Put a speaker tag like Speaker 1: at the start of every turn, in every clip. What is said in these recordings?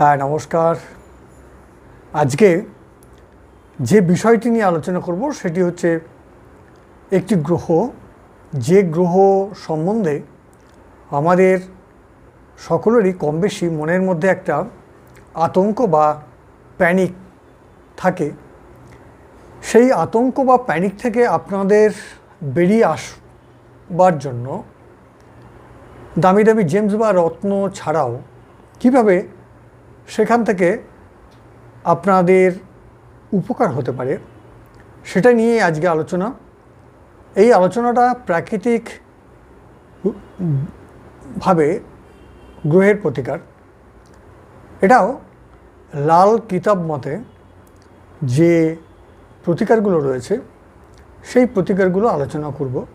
Speaker 1: হ্যাঁ নমস্কার। আজকে যে বিষয়টি নিয়ে আলোচনা করব সেটি হচ্ছে একটি গ্রহ। যে গ্রহ সম্বন্ধে আমাদের সকলেরই কম বেশি মনের মধ্যে একটা আতঙ্ক বা প্যানিক থাকে। সেই আতঙ্ক বা প্যানিক থেকে আপনাদের বেরিয়ে আসবার জন্য দামি দামি জেমস বা রত্ন ছাড়াও কীভাবে সেখান থেকে আপনাদের উপকার হতে পারে। সেটা নিয়ে আজকে আলোচনা। এই আলোচনাটা প্রাকৃতিক ভাবে গ্রহের প্রতিকার। এটাও লাল কিতাব মতে যে প্রতিকারগুলো রয়েছে, সেই প্রতিকারগুলো আলোচনা করব।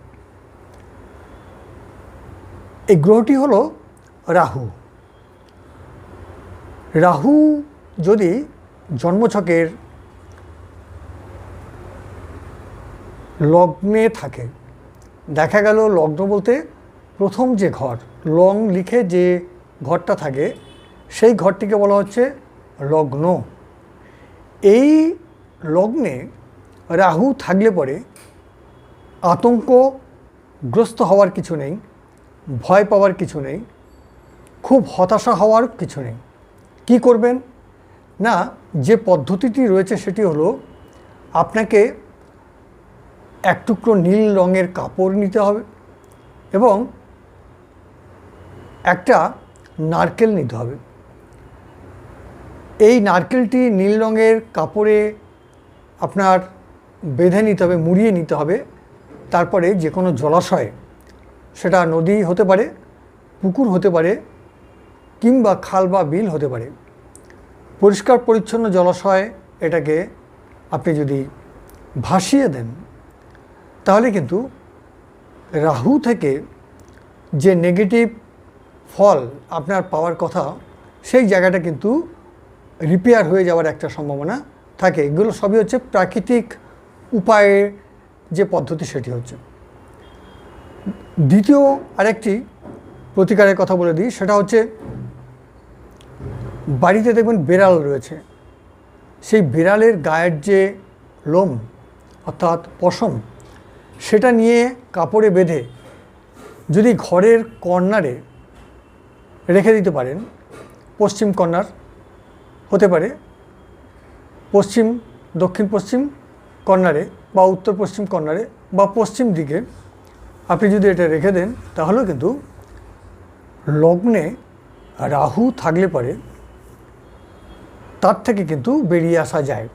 Speaker 1: এই গ্রহটি হলো রাহু। রাহু যদি জন্মছকের লগ্নে থাকে, দেখা গেল লগ্ন বলতে প্রথম যে ঘর, লং লিখে যে ঘরটা থাকে, সেই ঘরটিকে বলা হচ্ছে লগ্ন। এই লগ্নে রাহু থাকলে পরে আতঙ্কগ্রস্ত হওয়ার কিছু নেই, ভয় পাওয়ার কিছু নেই, খুব হতাশা হওয়ার কিছু নেই। কি করবেন? না, যে পদ্ধতিটি রয়েছে সেটি হলো আপনাকে এক টুকরো নীল রঙের কাপড় নিতে হবে এবং একটা নারকেল নিতে হবে। এই নারকেলটি নীল রঙের কাপড়ে আপনার বেঁধে নিতে হবে, মুড়িয়ে নিতে হবে। তারপরে যে কোনো জলাশয়ে, সেটা নদী হতে পারে, পুকুর হতে পারে কিংবা খাল বা বিল হতে পারে। পরিষ্কার পরিচ্ছন্ন জলাশয় এটাকে আপনি যদি ভাসিয়ে দেন, তাহলে কিন্তু রাহু থেকে যে নেগেটিভ ফল আপনার পাওয়ার কথা, সেই জায়গাটা কিন্তু রিপেয়ার হয়ে যাওয়ার একটা সম্ভাবনা থাকে। এগুলো সবই হচ্ছে প্রাকৃতিক উপায়ে যে পদ্ধতি, সেটি হচ্ছে। দ্বিতীয় আরেকটি প্রতিকারের কথা বলে দিই, সেটা হচ্ছে বাড়িতে দেখবেন বেড়াল রয়েছে। সেই বিড়ালের গায়ের যে লোম, অর্থাৎ পশম, সেটা নিয়ে কাপড়ে বেঁধে যদি ঘরের কর্নারে রেখে দিতে পারেন, পশ্চিম কর্নার হতে পারে, পশ্চিম, দক্ষিণ পশ্চিম কর্নারে বা উত্তর পশ্চিম কর্নারে বা পশ্চিম দিকে আপনি যদি এটা রেখে দেন, তাহলেও কিন্তু লগ্নে রাহু থাকলে পরে তার থেকে কিন্তু বেরিয়ে আসা যায়।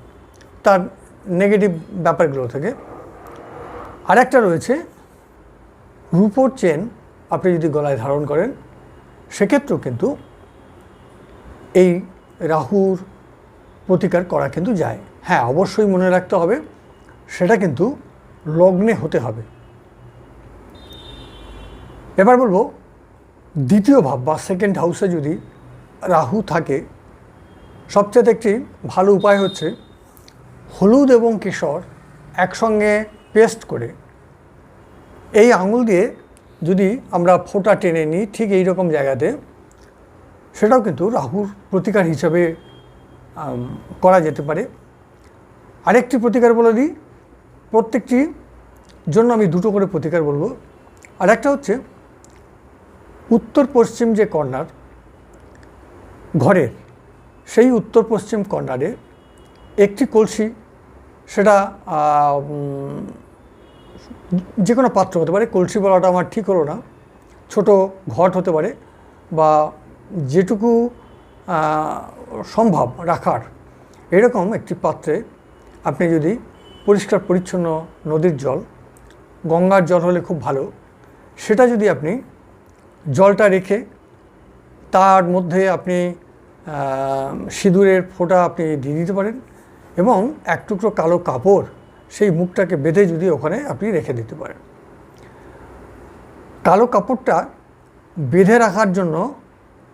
Speaker 1: তার নেগেটিভ ব্যাপারগুলো থেকে। আরেকটা রয়েছে, রূপোর চেন আপনি যদি গলায় ধারণ করেন, সেক্ষেত্রেও কিন্তু এই রাহুর প্রতিকার করা কিন্তু যায়। হ্যাঁ অবশ্যই মনে রাখতে হবে, সেটা কিন্তু লগ্নে হতে হবে। এবার বলব, দ্বিতীয় ভাব বা সেকেন্ড হাউসে যদি রাহু থাকে সবচেয়ে একটি ভালো উপায় হচ্ছে হলুদ এবং কেশর একসঙ্গে পেস্ট করে এই আঙুল দিয়ে যদি আমরা ফোঁটা টেনে নিই ঠিক এই রকম জায়গাতে, সেটাও কিন্তু রাহুর প্রতিকার হিসাবে করা যেতে পারে। আরেকটি প্রতিকার বলে দিই, প্রত্যেকটি জন্য আমি দুটো করে প্রতিকার বলব। আর একটা হচ্ছে উত্তর পশ্চিম যে কর্নার, ঘরের সেই উত্তর পশ্চিম কর্নারে একটি কলসি, সেটা যে কোনো পাত্র হতে পারে। কলসি বলাটা আমার ঠিক হলো না। ছোট ঘট হতে পারে বা যেটুকু সম্ভব রাখার। এরকম একটি পাত্রে আপনি যদি পরিষ্কার পরিচ্ছন্ন নদীর জল, গঙ্গার জল হলে খুব ভালো। সেটা যদি আপনি জলটা রেখে তার মধ্যে আপনি সিঁদুরের ফোঁটা আপনি দিয়ে দিতে পারেন এবং এক টুকরো কালো কাপড় সেই মুখটাকে বেঁধে যদি ওখানে আপনি রেখে দিতে পারেন। কালো কাপড়টা বেঁধে রাখার জন্য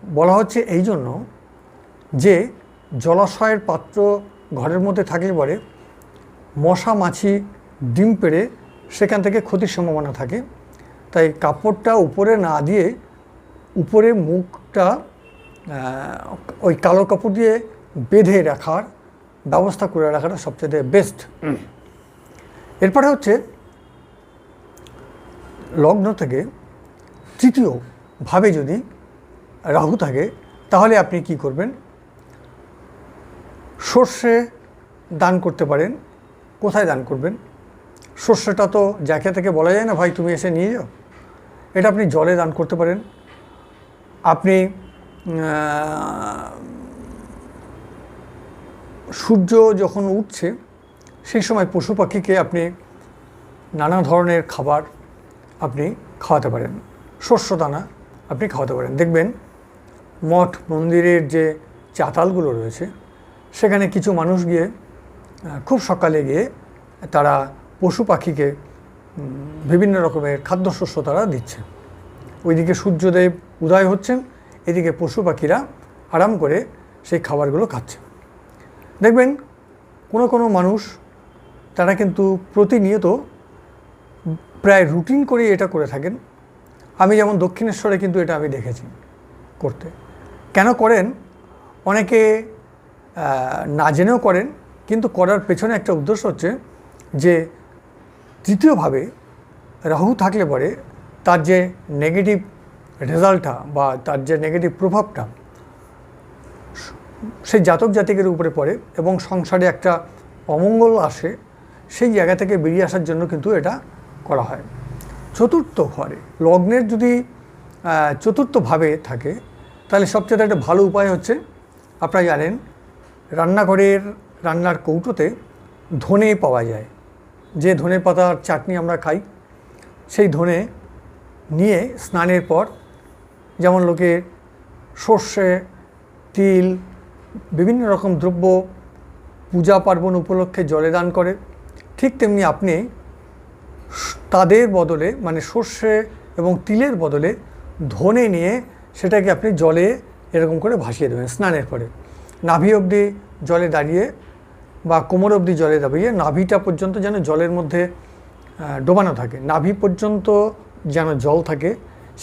Speaker 1: বলা হচ্ছে এই জন্য যে জলাশয়ের পাত্র ঘরের মধ্যে থাকলে পরে মশা, মাছি, ডিম পেড়ে সেখান থেকে ক্ষতির সম্ভাবনা থাকে। তাই কাপড়টা উপরে না দিয়ে উপরে মুখটা ওই কালো কাপড় দিয়ে বেঁধে রাখার ব্যবস্থা করে রাখাটা সবচেয়ে বেস্ট এরপরে হচ্ছে লগ্ন থেকে তৃতীয় ভাবে যদি রাহু থাকে তাহলে আপনি কি করবেন? সর্ষে দান করতে পারেন। কোথায় দান করবেন? সর্ষেটা তো যাকে থেকে বলা যায় না ভাই তুমি এসে নিয়ে যাও। এটা আপনি জলে দান করতে পারেন। আপনি সূর্য যখন উঠছে, সেই সময় পশু পাখিকে আপনি নানা ধরনের খাবার আপনি খাওয়াতে পারেন। শস্য দানা আপনি খাওয়াতে পারেন। দেখবেন মঠ মন্দিরের যে চাতালগুলো রয়েছে, সেখানে কিছু মানুষ গিয়ে খুব সকালে গিয়ে তারা পশু পাখিকে বিভিন্ন রকমের খাদ্যশস্য তারা দিচ্ছে। ওইদিকে সূর্যদেব উদয় হচ্ছেন। এদিকে পশু পাখিরা আরাম করে সেই খাবারগুলো খাচ্ছে। দেখবেন কোনো কোনো মানুষ, তারা কিন্তু প্রতিনিয়ত প্রায় রুটিন করে এটা করে থাকেন। আমি যেমন দক্ষিণেশ্বরে কিন্তু এটা আমি দেখেছি করতে। কেন করেন? অনেকে না জেনেও করেন, কিন্তু করার পেছনে একটা উদ্দেশ্য হচ্ছে যে তৃতীয়ভাবে রাহু থাকলে পরে তার যে নেগেটিভ রেজাল্টটা বা তার যে নেগেটিভ প্রভাবটা, সেই জাতক জাতিকের উপরে পড়ে এবং সংসারে একটা অমঙ্গল আসে, সেই জায়গা থেকে বেরিয়ে আসার জন্য কিন্তু এটা করা হয়। চতুর্থ ঘরে, লগ্নের যদি চতুর্থভাবে থাকে, তাহলে সবচেয়ে একটা ভালো উপায় হচ্ছে, আপনারা জানেন, রান্নাঘরের রান্নার কৌটোতে ধনে পাওয়া যায়। যে ধনে পাতার চাটনি আমরা খাই, সেই ধনে নিয়ে স্নানের পর যেমন লোকে সর্ষে, তিল, বিভিন্ন রকম দ্রব্য পূজা পার্বণ উপলক্ষে জলে দান করে। ঠিক তেমনি আপনি তাদের বদলে মানে সর্ষে এবং তিলের বদলে ধনে নিয়ে সেটাকে আপনি জলে এরকম করে ভাসিয়ে দেবেন, স্নানের পরে। নাভি অবধি জলে দাঁড়িয়ে বা কোমর অবধি জলে দাঁড়িয়ে নাভিটা পর্যন্ত যেন জলের মধ্যে ডোবানো থাকে। নাভি পর্যন্ত যেন জল থাকে,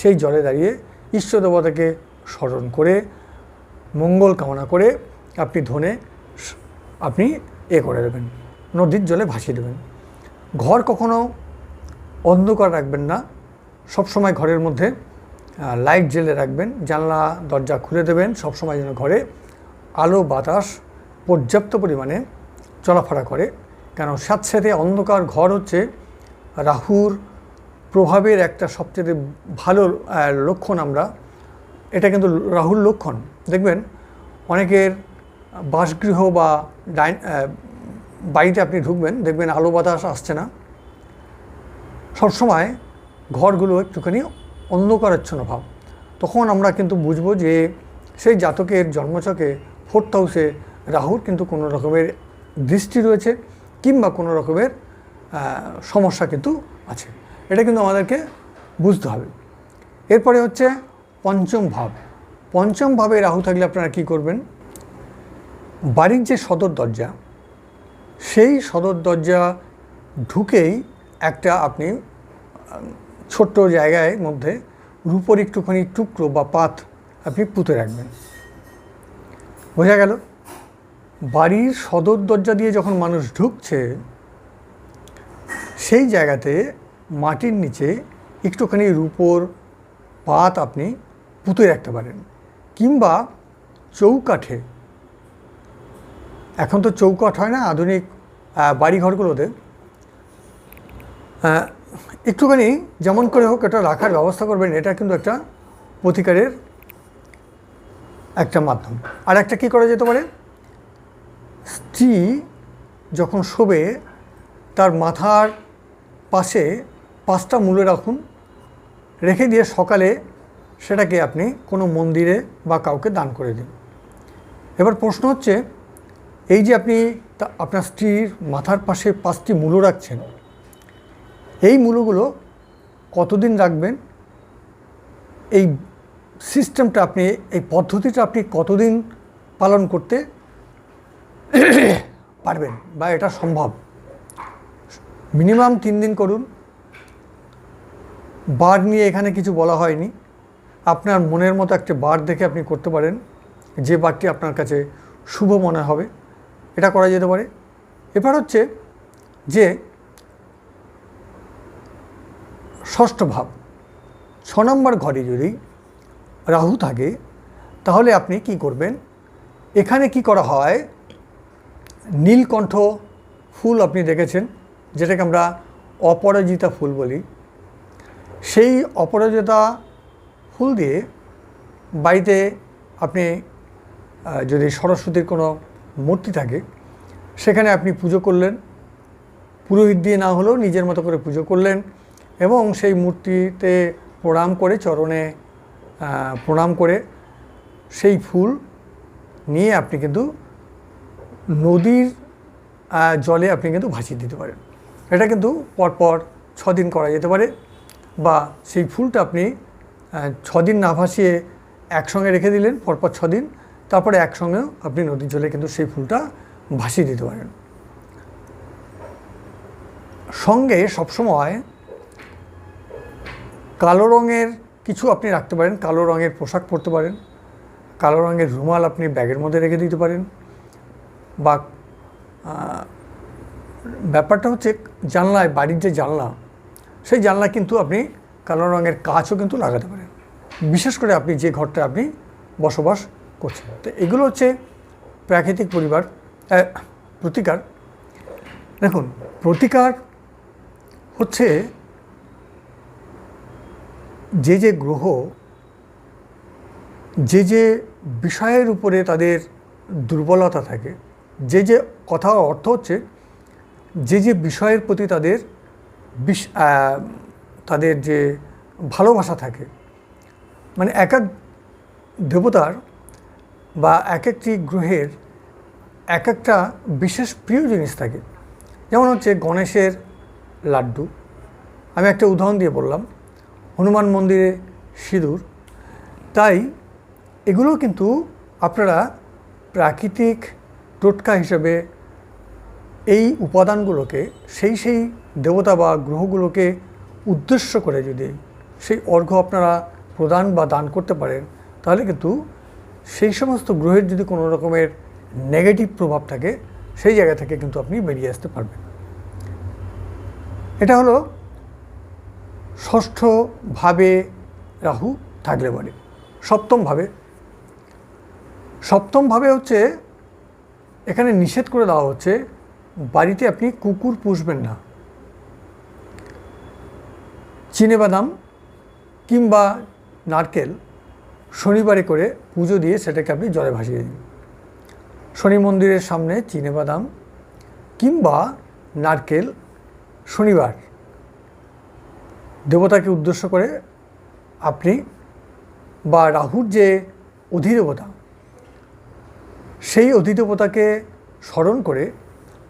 Speaker 1: সেই জলে দাঁড়িয়ে ঈশ্বর দেবতাকে স্মরণ করে, মঙ্গল কামনা করে আপনি ধনে আপনি এ করে দেবেন, নদীর জলে ভাসিয়ে দেবেন। ঘর কখনো অন্ধকার রাখবেন না, সবসময় ঘরের মধ্যে লাইট জেলে রাখবেন, জানলা, দরজা খুলে দেবেন, সবসময় যেন ঘরে আলো, বাতাস পর্যাপ্ত পরিমাণে চলাফেরা করে। কেন? সাথে অন্ধকার ঘর হচ্ছে রাহুর প্রভাবের একটা সবচেয়ে ভালো লক্ষণ আমরা, এটা কিন্তু রাহুর লক্ষণ। দেখবেন, অনেকের বাসগৃহ বা ডাইন বাড়িতে আপনি ঢুকবেন, দেখবেন আলো বাতাস আসছে না। সবসময় ঘরগুলো একটুখানি অন্ধকারাচ্ছন্ন ভাব। তখন আমরা কিন্তু বুঝব যে সেই জাতকের জন্মছকে ফোর্থ হাউসে রাহুর কিন্তু কোনো রকমের দৃষ্টি রয়েছে, কিংবা কোনো রকমের সমস্যা কিন্তু আছে। এটা কিন্তু আমাদেরকে বুঝতে হবে। এরপরে হচ্ছে পঞ্চম ভাব। পঞ্চম ভাবে রাহু থাকলে আপনারা কি করবেন? বাড়ির যে সদর দরজা, সেই সদর দরজা ঢুকেই একটা আপনি ছোট্ট জায়গায় মধ্যে রূপর একটুখানি টুকরো বা পাত আপনি পুঁতে রাখবেন। বোঝা গেল? বাড়ির সদর দরজা দিয়ে যখন মানুষ ঢুকছে, সেই জায়গাতে মাটির নিচে একটুখানি রূপোর পাত আপনি পুঁতে রাখতে পারেন কিংবা চৌকাঠে। এখন তো চৌকাঠ হয় না, আধুনিক বাড়িঘরগুলোতে একটুখানি যেমন করে হোক এটা রাখার ব্যবস্থা করবেন, এটা কিন্তু একটা প্রতিকারের একটা মাধ্যম। আর একটা কী করা যেতে পারে? স্ত্রী যখন শোবে, তার মাথার পাশে পাঁচটা মূলে রাখুন। রেখে দিয়ে সকালে সেটাকে আপনি কোনো মন্দিরে বা কাউকে দান করে দিন। এবার প্রশ্ন হচ্ছে, এই যে আপনি আপনার স্ত্রীর মাথার পাশে পাঁচটি মূলো রাখছেন, এই মূলগুলো কতদিন রাখবেন? এই সিস্টেমটা আপনি, এই পদ্ধতিটা আপনি কতদিন পালন করতে পারবেন বা এটা সম্ভব? মিনিমাম তিন দিন করুন। বার নিয়ে এখানে কিছু বলা হয়নি। আপনার মনের মতো একটি বার দেখে আপনি করতে পারেন। যে বারটি আপনার কাছে শুভ মনে হবে, এটা করা যেতে পারে। এবার হচ্ছে যে ষষ্ঠ ভাব, ছ নম্বর ঘরে যদি রাহু থাকে, তাহলে আপনি কি করবেন? এখানে কি করা হয়? নীলকণ্ঠ ফুল আপনি দেখেছেন, যেটাকে আমরা অপরাজিতা ফুল বলি। সেই অপরাজিতা ফুল দিয়ে বাড়িতে আপনি যদি সরস্বতীর কোনো মূর্তি থাকে, সেখানে আপনি পুজো করলেন। পুরোহিত দিয়ে না হলেও নিজের মতো করে পুজো করলেন এবং সেই মূর্তিতে প্রণাম করে, চরণে প্রণাম করে সেই ফুল নিয়ে আপনি কিন্তু নদীর জলে আপনি কিন্তু ভাসিয়ে দিতে পারেন। এটা কিন্তু পরপর দিন করা যেতে পারে। বা সেই ফুলটা আপনি ছদিন না ভাসিয়ে একসঙ্গে রেখে দিলেন, পরপর দিন তারপরে একসঙ্গেও আপনি নদীর জলে কিন্তু সেই ফুলটা ভাসিয়ে দিতে পারেন। সঙ্গে সবসময় কালো রঙের কিছু আপনি রাখতে পারেন, কালো রঙের পোশাক পরতে পারেন, কালো রঙের রুমাল আপনি ব্যাগের মধ্যে রেখে দিতে পারেন বা ব্যাপারটা হচ্ছে জানলায়, বাড়ির যে জানলা সেই জানলা কিন্তু আপনি কালো রঙের কাচও কিন্তু লাগাতে পারেন। বিশেষ করে আপনি যে ঘরটা আপনি বসবাস করছেন। তো এগুলো হচ্ছে প্রাকৃতিক পরিবার প্রতিকার। দেখুন, প্রতিকার হচ্ছে যে যে গ্রহ, যে যে বিষয়ের উপরে তাদের দুর্বলতা থাকে, যে যে কথা অর্থ হচ্ছে, যে যে বিষয়ের প্রতি তাদের বিশ তাদের যে ভালোবাসা থাকে মানে এক এক দেবতার বা এক একটি গ্রহের এক একটা বিশেষ প্রিয় জিনিস থাকে। যেমন হচ্ছে গণেশের লাড্ডু। আমি একটা উদাহরণ দিয়ে বললাম, হনুমান মন্দিরে সিঁদুর। তাই এগুলো কিন্তু আপনারা প্রাকৃতিক টোটকা হিসেবে এই উপাদানগুলোকে সেই সেই দেবতা বা গ্রহগুলোকে উদ্দেশ্য করে যদি সেই অর্ঘ্য আপনারা প্রদান বা দান করতে পারেন, তাহলে কিন্তু সেই সমস্ত গ্রহের যদি কোনো রকমের নেগেটিভ প্রভাব থাকে, সেই জায়গা থেকে কিন্তু আপনি বেরিয়ে আসতে পারবেন। এটা হলো ষষ্ঠভাবে রাহু থাকলে পারে সপ্তমভাবে। সপ্তমভাবে হচ্ছে এখানে নিষেধ করে দেওয়া হচ্ছে, বাড়িতে আপনি কুকুর পুষবেন না। বাদাম কিংবা নারকেল শনিবারে করে পুজো দিয়ে সেটাকে আপনি জলে ভাসিয়ে দিন। শনি মন্দিরের সামনে বাদাম কিংবা নারকেল শনিবার। দেবতাকে উদ্দেশ্য করে আপনি বা রাহুর যে অধিদেবতা, সেই অধিদেবতাকে স্মরণ করে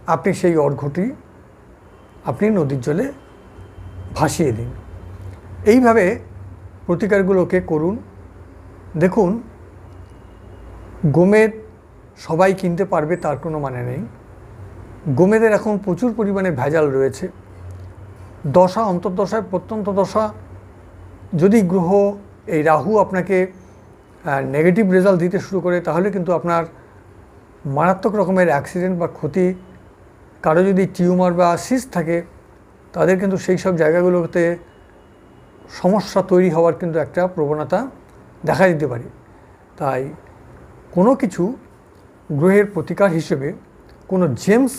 Speaker 1: আপনি সেই অর্ঘটি আপনি নদীর জলে ভাসিয়ে দিন। এইভাবে প্রতিকারগুলোকে করুন। দেখুন গোমেদ সবাই কিনতে পারবে তার কোনো মানে নেই। গোমেদের এখন প্রচুর পরিমাণে ভেজাল রয়েছে। দশা, অন্তর্দশায়, প্রত্যন্ত দশা, যদি গ্রহ এই রাহু আপনাকে নেগেটিভ রেজাল্ট দিতে শুরু করে, তাহলে কিন্তু আপনার মারাত্মক রকমের অ্যাক্সিডেন্ট বা ক্ষতি, কারও যদি টিউমার বা সিস থাকে, তাদের কিন্তু সেই সব জায়গাগুলোতে সমস্যা তৈরি হওয়ার কিন্তু একটা প্রবণতা দেখা দিতে পারে। তাই কোনো কিছু গ্রহের প্রতিকার হিসেবে কোনো জেমস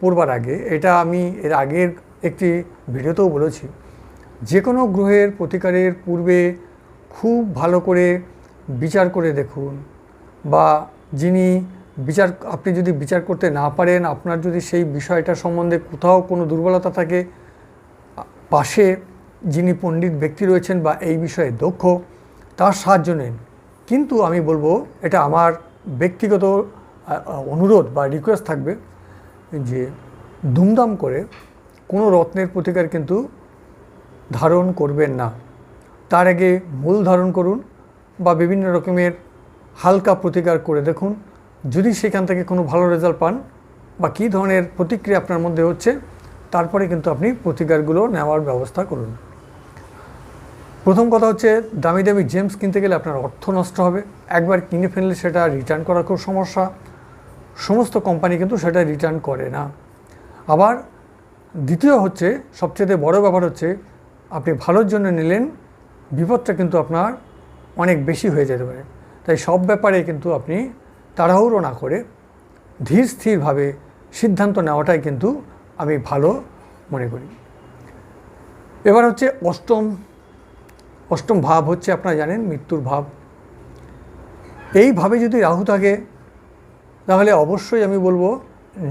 Speaker 1: পড়বার আগে, এটা আমি এর আগের একটি ভিডিওতেও বলেছি যে কোনো গ্রহের প্রতিকারের পূর্বে খুব ভালো করে বিচার করে দেখুন বা যিনি বিচার, আপনি যদি বিচার করতে না পারেন, আপনার যদি সেই বিষয়টা সম্বন্ধে কোথাও কোনো দুর্বলতা থাকে পাশে যিনি পণ্ডিত ব্যক্তি রয়েছেন বা এই বিষয়ে দক্ষ, তার সাহায্য নেন। কিন্তু আমি বলব, এটা আমার ব্যক্তিগত অনুরোধ বা রিকোয়েস্ট থাকবে যে দুমদাম করে কোনো রত্নের প্রতিকার কিন্তু ধারণ করবেন না। তার আগে মূল ধারণ করুন বা বিভিন্ন রকমের হালকা প্রতিকার করে দেখুন। যদি সেখান থেকে কোনো ভালো রেজাল্ট পান বা কী ধরনের প্রতিক্রিয়া আপনার মধ্যে হচ্ছে, তারপরে কিন্তু আপনি প্রতিকারগুলো নেওয়ার ব্যবস্থা করুন। প্রথম কথা হচ্ছে, দামি দামি জেমস কিনতে গেলে আপনার অর্থ নষ্ট হবে। একবার কিনে ফেললে সেটা রিটার্ন করার খুব সমস্যা। সমস্ত কোম্পানি কিন্তু সেটা রিটার্ন করে না। আবার দ্বিতীয় হচ্ছে, সবচেয়ে বড় ব্যাপার হচ্ছে, আপনি ভালোর জন্য নিলেন, বিপদটা কিন্তু আপনার অনেক বেশি হয়ে যেতে পারে। তাই সব ব্যাপারে কিন্তু আপনি তাড়াহুড়ো না করে ধীর স্থিরভাবে সিদ্ধান্ত নেওয়াটাই কিন্তু আমি ভালো মনে করি। এবার হচ্ছে অষ্টম অষ্টম ভাব হচ্ছে আপনারা জানেন, মৃত্যুর ভাব। এইভাবে যদি রাহু থাকে, তাহলে অবশ্যই আমি বলব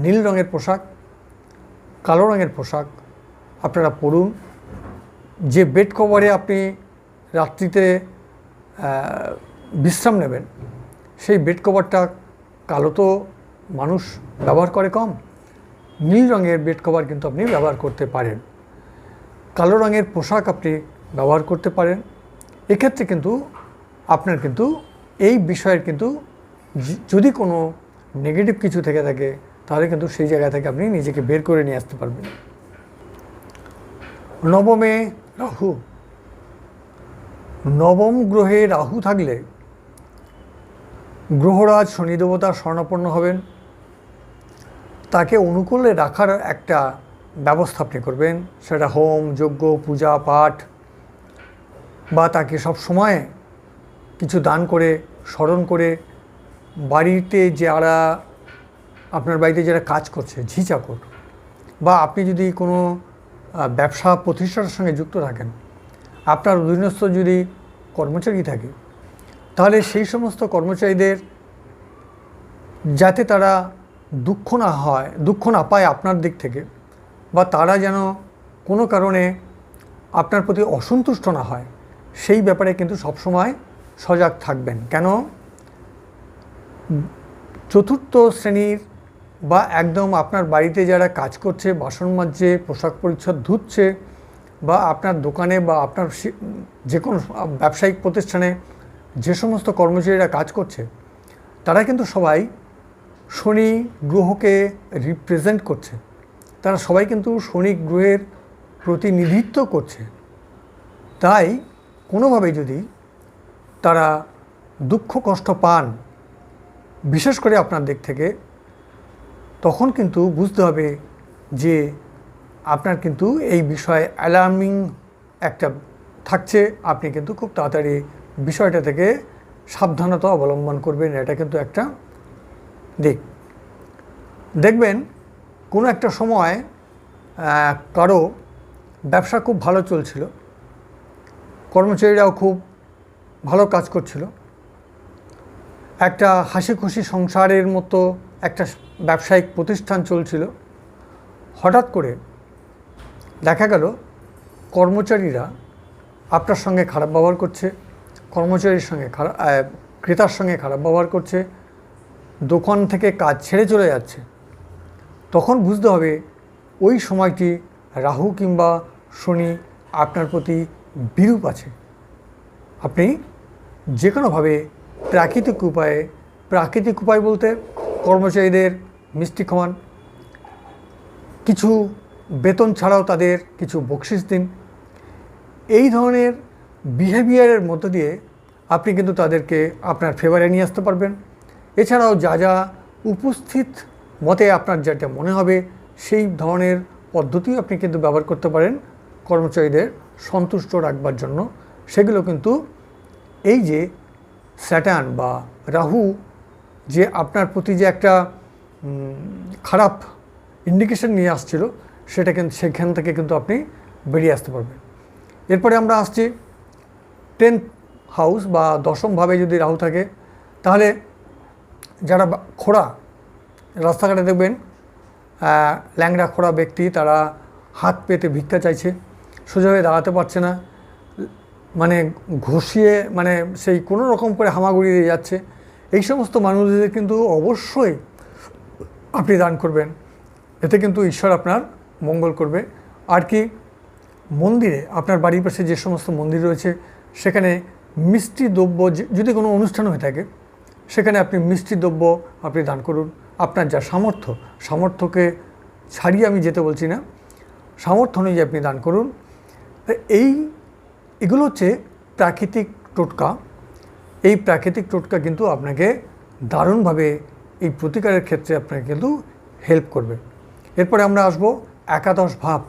Speaker 1: নীল রঙের পোশাক, কালো রঙের পোশাক আপনারা পরুন। যে বেড কভারে আপনি রাত্রিতে বিশ্রাম নেবেন, সেই বেড কভারটা কালো তো মানুষ ব্যবহার করে কম। নীল রঙের বেড কভার কিন্তু আপনি ব্যবহার করতে পারেন। কালো রঙের পোশাক আপনি ব্যবহার করতে পারেন। এক্ষেত্রে কিন্তু আপনার কিন্তু এই বিষয়ের কিন্তু যদি কোনো নেগেটিভ কিছু থেকে থাকে, তাহলে কিন্তু সেই জায়গা থেকে আপনি নিজেকে বের করে নিয়ে আসতে পারবেন। নবমে রাহু। নবম গ্রহে রাহু থাকলে গ্রহরাজ শনি দেবতা স্বর্ণাপন্ন হবেন। তাকে অনুকূলে রাখার একটা ব্যবস্থা আপনি করবেন। সেটা হোম, যজ্ঞ, পূজা, পাঠ বা তাকে সব সময় কিছু দান করে, স্মরণ করে বাড়িতে যারা আপনার বাড়িতে যারা কাজ করছে ঝি চাকর বা আপনি যদি কোনো ব্যবসা প্রতিষ্ঠানের সঙ্গে যুক্ত থাকেন, আপনার অধীনস্থ যদি কর্মচারী থাকে, তাহলে সেই সমস্ত কর্মচারীদের যাতে তারা দুঃখ না হয়, দুঃখ না পায় আপনার দিক থেকে, বা তারা যেন কোনো কারণে আপনার প্রতি অসন্তুষ্ট না হয় সেই ব্যাপারে কিন্তু সবসময় সজাগ থাকবেন। কেন? চতুর্থ শ্রেণির বা একদম আপনার বাড়িতে যারা কাজ করছে, বাসন মাজছে, পোশাক পরিচ্ছদ ধুচ্ছে বা আপনার দোকানে বা আপনার যে কোনো ব্যবসায়িক প্রতিষ্ঠানে যে সমস্ত কর্মচারীরা কাজ করছে, তারা কিন্তু সবাই শনি গ্রহকে রিপ্রেজেন্ট করছে। তারা সবাই কিন্তু শনি গ্রহের প্রতিনিধিত্ব করছে। তাই কোনোভাবে যদি তারা দুঃখ, কষ্ট পান, বিশেষ করে আপনার দিক থেকে, তখন কিন্তু বুঝতে হবে যে আপনার কিন্তু এই বিষয়ে অ্যালার্মিং একটা থাকছে। আপনি কিন্তু খুব তাড়াতাড়ি বিষয়টা থেকে সাবধানতা অবলম্বন করবেন, এটা কিন্তু একটা দিক। দেখবেন কোনো একটা সময় কারও ব্যবসা খুব ভালো চলছিল। কর্মচারীরাও খুব ভালো কাজ করছিল। একটা হাসি খুশি সংসারের মতো একটা ব্যবসায়িক প্রতিষ্ঠান চলছিল। হঠাৎ করে দেখা গেল, কর্মচারীরা আপনার সঙ্গে খারাপ ব্যবহার করছে, কর্মচারীর সঙ্গে খারাপ ক্রেতার সঙ্গে খারাপ ব্যবহার করছে, দোকান থেকে কাজ ছেড়ে চলে যাচ্ছে। তখন বুঝতে হবে ওই সময়টি রাহু কিংবা শনি আপনার প্রতি বিরূপ আছে। আপনি যে কোনোভাবে প্রাকৃতিক উপায়ে, প্রাকৃতিক উপায় বলতে কর্মচারীদের মিষ্টি খাওয়ান, কিছু বেতন ছাড়াও তাদের কিছু বকশিস দিন। এই ধরনের বিহেভিয়ারের মধ্য দিয়ে আপনি কিন্তু তাদেরকে আপনার ফেভারে নিয়ে আসতে পারবেন। এছাড়াও যা যা উপস্থিত মতে আপনার যেটা মনে হবে, সেই ধরনের পদ্ধতিও আপনি কিন্তু ব্যবহার করতে পারেন কর্মচারীদের সন্তুষ্ট রাখবার জন্য, সেগুলো কিন্তু এই যে স্যাটার্ন বা রাহু যে আপনার প্রতি যে একটা খারাপ ইন্ডিকেশন নিয়ে আসছিল, সেটা কিন্তু সেখান থেকে কিন্তু আপনি বেরিয়ে আসতে পারবেন। এরপরে আমরা আসছি টেন্থ হাউস বা দশমভাবে যদি রাহু থাকে, তাহলে যারা খোড়া, রাস্তাঘাটে দেখবেন ল্যাংড়া খোড়া ব্যক্তি, তারা হাত পেতে ভিক্ষা চাইছে। সোজা হয়ে দাঁড়াতে পারছে না। মানে ঘষিয়ে মানে সেই কোনো রকম করে হামাগুড়ি দিয়ে যাচ্ছে। এই সমস্ত মানুষদের কিন্তু অবশ্যই আপনি দান করবেন। এতে কিন্তু ঈশ্বর আপনার মঙ্গল করবে। আর কি, মন্দিরে, আপনার বাড়ির পাশে যে সমস্ত মন্দির রয়েছে, সেখানে মিষ্টি দ্রব্য যদি কোনো অনুষ্ঠান হয়ে থাকে, সেখানে আপনি মিষ্টি দ্রব্য আপনি দান করুন। আপনার যা সামর্থ্য, সামর্থ্যকে ছাড়িয়ে আমি যেতে বলছি না। সামর্থ্য অনুযায়ী আপনি দান করুন। এই এগুলো হচ্ছে প্রাকৃতিক টোটকা। এই প্রাকৃতিক টোটকা কিন্তু আপনাকে দারুণভাবে এই প্রতিকারের ক্ষেত্রে আপনাকে কিন্তু হেল্প করবে। এরপরে আমরা আসব একাদশ ভাব।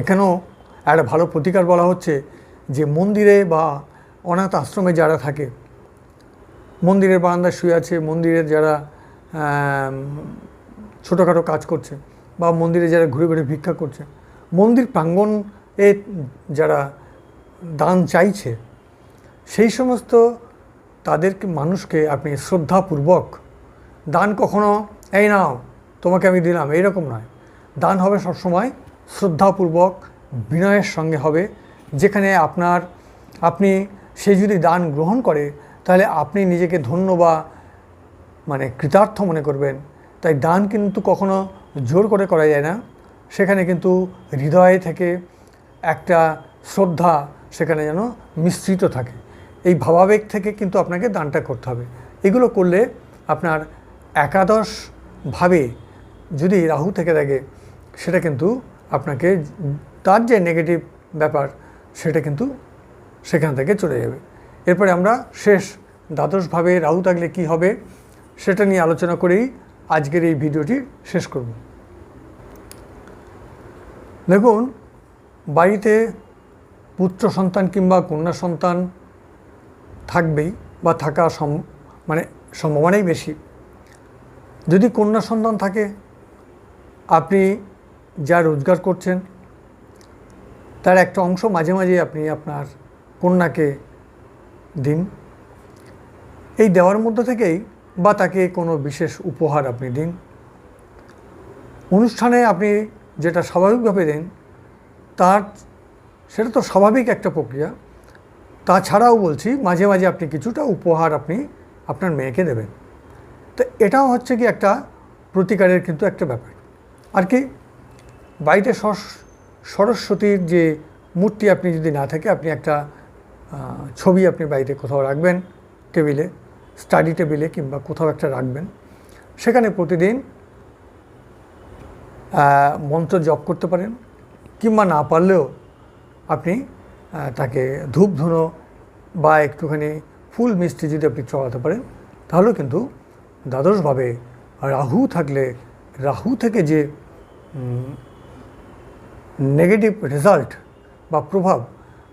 Speaker 1: এখানেও একটা ভালো প্রতিকার বলা হচ্ছে যে মন্দিরে বা অনাথ আশ্রমে যারা থাকে, মন্দিরের বারান্দায় শুয়ে আছে, মন্দিরের যারা ছোটোখাটো কাজ করছে বা মন্দিরে যারা ঘুরে ঘুরে ভিক্ষা করছে মন্দির প্রাঙ্গণ এ যারা দান চাইছে, সেই সমস্ত তাদেরকে মানুষকে আপনি শ্রদ্ধাপূর্বক, দান কখনো? এই নাও, তোমাকে আমি দিলাম। এইরকম নয়। দান হবে সবসময় শ্রদ্ধাপূর্বক, বিনয়ের সঙ্গে হবে। যেখানে আপনার, আপনি সে যদি দান গ্রহণ করে, তাহলে আপনি নিজেকে ধন্য বা মানে কৃতার্থ মনে করবেন। তাই দান কিন্তু কখনো জোর করে করা যায় না। সেখানে কিন্তু হৃদয় থেকে একটা শ্রদ্ধা সেখানে যেন মিশ্রিত থাকে। এই ভাবাবেগ থেকে কিন্তু আপনাকে দানটা করতে হবে। এগুলো করলে আপনার একাদশভাবে যদি রাহু থেকে থাকে, সেটা কিন্তু আপনাকে তার যে নেগেটিভ ব্যাপার, সেটা কিন্তু সেখান থেকে চলে যাবে। এরপরে আমরা শেষ দ্বাদশভাবে রাহু থাকলে কি হবে, সেটা নিয়ে আলোচনা করেই আজকের এই ভিডিওটি শেষ করব। দেখুন, বাড়িতে পুত্র সন্তান কিংবা কন্যা সন্তান থাকবেই বা থাকা সম মানে সম্ভাবনাই বেশি। যদি কন্যা সন্তান থাকে, আপনি যা রোজগার করছেন, তার একটা অংশ মাঝে মাঝে আপনি আপনার কন্যাকে দিন। এই দেওয়ার মধ্যে থেকেই বা তাকে কোনো বিশেষ উপহার আপনি দিন। অনুষ্ঠানে আপনি যেটা স্বাভাবিকভাবে দেন, তার, সেটা তো স্বাভাবিক একটা প্রক্রিয়া। তাছাড়াও বলছি, মাঝে মাঝে আপনি কিছুটা উপহার আপনি আপনার মেয়েকে দেবেন। তো এটাও হচ্ছে কি একটা প্রতিকারের কিন্তু একটা ব্যাপার। আর কি বাড়িতে সরস- সরস্বতীর যে মূর্তি আপনি যদি না থাকে, আপনি একটা ছবি আপনি বাড়িতে কোথাও রাখবেন, টেবিলে, স্টাডি টেবিলে কিংবা কোথাও একটা রাখবেন। সেখানে প্রতিদিন মন্ত্র জপ করতে পারেন, কিংবা না পারলেও আপনি তাকে ধূপ ধুনো বা একটুখানি ফুল মিষ্টি যদি আপনি চড়াতে পারেন, তাহলেও কিন্তু দ্বাদশভাবে রাহু থাকলে, রাহু থেকে যে নেগেটিভ রেজাল্ট বা প্রভাব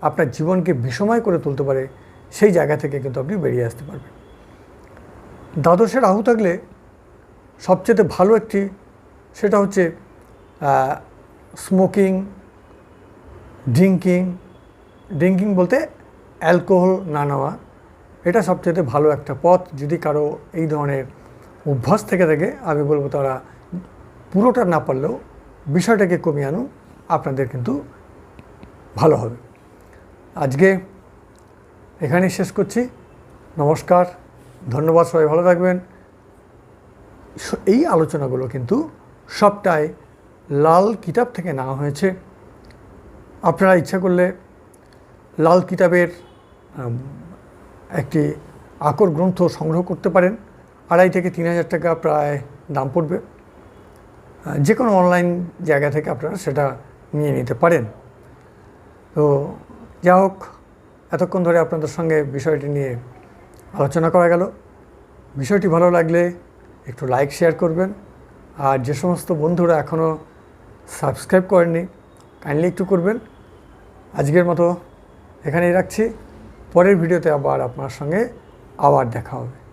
Speaker 1: আপনার জীবনকে বিষময় করে তুলতে পারে, সেই জায়গা থেকে কিন্তু আপনি বেরিয়ে আসতে পারবেন। দ্বাদশে রাহু থাকলে সবচেয়ে ভালো একটি, সেটা হচ্ছে স্মোকিং ড্রিঙ্কিং ড্রিঙ্কিং বলতে অ্যালকোহল না নেওয়া, এটা সবচেয়ে ভালো একটা পথ। যদি কারও এই ধরনের অভ্যাস থেকে থাকে, আমি বলব তারা পুরোটা না পারলেও বিষয়টাকে কমিয়ে আনুন আপনাদের কিন্তু ভালো হবে। আজকে এখানেই শেষ করছি। নমস্কার, ধন্যবাদ, সবাই ভালো থাকবেন। এই আলোচনাগুলো কিন্তু সবটাই লাল কিতাব থেকে নেওয়া হয়েছে। আপনারা ইচ্ছা করলে লাল কিতাবের একটি আকর গ্রন্থ সংগ্রহ করতে পারেন। আড়াই থেকে তিন হাজার টাকা প্রায় দাম পড়বে। যে কোনো অনলাইন জায়গা থেকে আপনারা সেটা নিয়ে নিতে পারেন। তো যা হোক, এতক্ষণ ধরে আপনাদের সঙ্গে বিষয়টি নিয়ে আলোচনা করা গেল। বিষয়টি ভালো লাগলে একটু লাইক, শেয়ার করবেন। আর যে সমস্ত বন্ধুরা এখনও সাবস্ক্রাইব করেননি কাইন্ডলি একটু করবেন। আজকের মতো এখানেই রাখছি। পরের ভিডিওতে আবার আপনার সঙ্গে আবার দেখা হবে।